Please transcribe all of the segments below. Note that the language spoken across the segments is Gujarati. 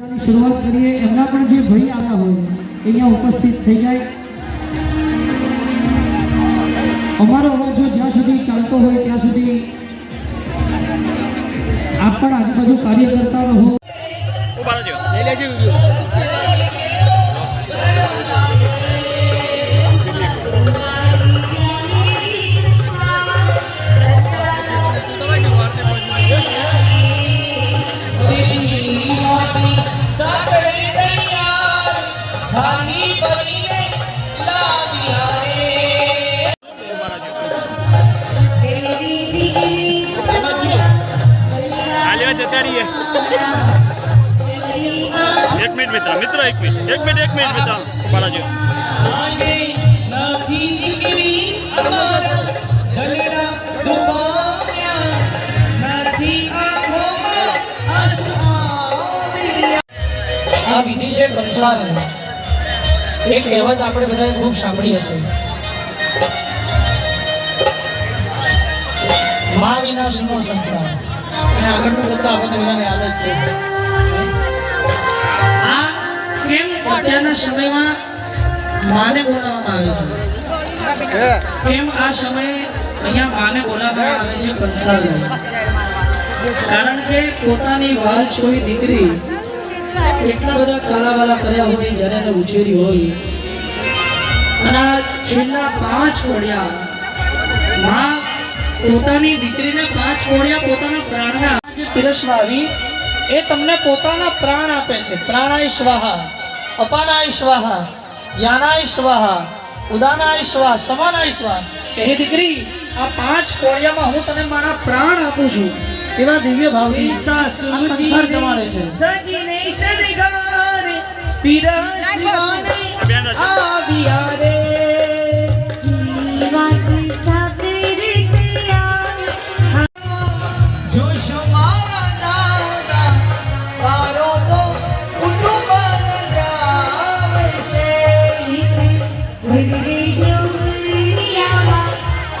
શરૂઆત કરીએ. એમના પણ જે ભાઈ આવ્યા હોય, અહીંયા ઉપસ્થિત થઈ જાય. અમારો અવાજ જો જ્યાં સુધી ચાલતો હોય, ત્યાં સુધી આપ પણ આજુબાજુ કાર્ય કરતા રહો. રહેજો. જતા એક મિનિટ મિત્ર મિત્ર એક મિનિટ એક મિનિટ એક મિનિટ મિત્ર. આ વિધિ છે કંસારની એક કહેવત આપણે બધાએ ખૂબ સાંભળી હશે. મા વિના સુનો સંસાર. અને આગળનું બધું આપણને બધાને યાદ જ છે. આ કેમ અત્યારના સમયમાં માને બોલાવવામાં આવે છે? કેમ આ સમયે અહીંયા માને બોલાવવામાં આવે છે કંસારને કારણ કે પોતાની વાલ છોઈ દીકરી એટલા બધા કાલાવાલા કર્યા હોય, જ્યારે એને ઉછેરી હોય, અને છેલ્લા પાંચ કોડિયા માં પોતાની દીકરીને પાંચ કોડિયા પોતાના પ્રાણના. જે પીરસવા આવી એ તમને પોતાના પ્રાણ આપે છે. પ્રાણાય સ્વાહા અપાનાય સ્વાહા યાનાય સ્વાહા ઉદાનાય સ્વાહ સમાનાય સ્વાહ. કે હે દીકરી આ પાંચ કોડિયામાં હું તને મારા પ્રાણ આપું છું. એવા દિવ્ય ભાવની સંસાર જમાડે છે. સજીને સદગારે પીરસવાને બેન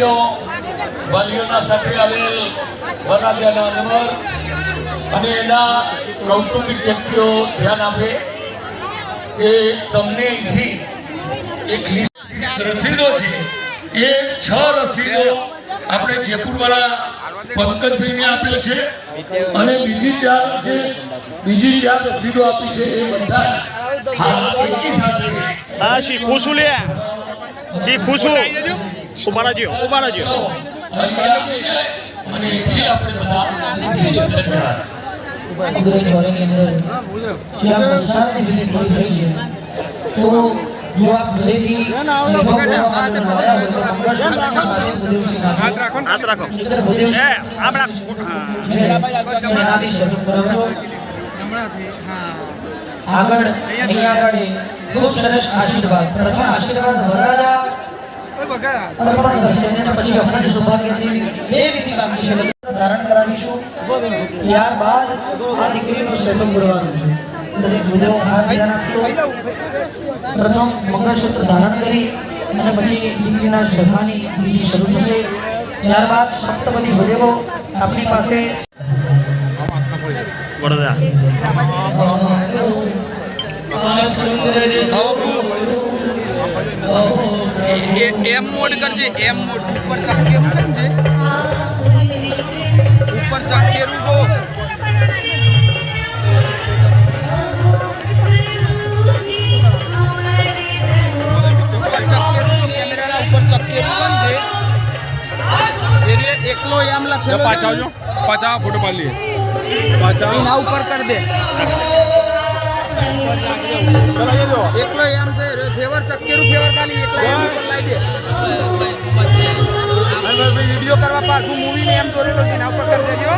વાલીઓ વાલીઓના સાથે આવેલ વરરાજાના અનવર અને એના કૌટુંબિક વ્યક્તિઓ ધ્યાન આપે. એ તમને અહીંથી એક રસીદો છે. એ છ રસીદો આપણે જયપુરવાળા પંકજભાઈને આપેલ છે. અને બીજી ચાર જે બીજી ચાર રસીદો આપી છે એ બધા હાલ એકી સાથે હા શી ખુશું લે. શી ખુશું ઊભા રહેજો ઊભા રહેજો અહીંયા આપી છે અને એથી આપણે બધા ધન્યવાદ કુદરત ચોરેની અંદર જ્યાં વરસાદની થઈ છે તો જો આપ ઘરેથી. હાથ રાખો એ આપણા. આગળ અહીંયા આગળ ખૂબ સરસ આશીર્વાદ પ્રથમ આશીર્વાદ વરરાજા અને કરાવીશું ત્યારબાદ આ દીકરીનું સેતમ કરવાનું છે દરેક ભૂદેવો ખાસ ધ્યાન આપશો પ્રથમ મંગળસૂત્ર ધારણ કરી અને પછી દીકરીના સભાની વિધિ શરૂ થશે ત્યારબાદ સપ્તપદી ભદેવો આપણી પાસે વડોદરા. એમ મોડ કરજે એમ મોડ ઉપર ચક્કેરું કરજે ઉપર ચક્કેરું જો ઉપર ચક્કેરું જો કેમેરાના ઉપર ચક્કેરું કરજે એ એકલો એમ લખેલો પાછા આવજો પાછા ફોટો પાડી લઈએ પાછા એના ઉપર કર દે એકલો એમ છે ફેવર ચક્કેરું ફેવર ખાલી એકલો એમ દે. વીડિયો કરવા પાછું મૂવી ને એમ દોરેલો છે, એના ઉપર કરી દેજો.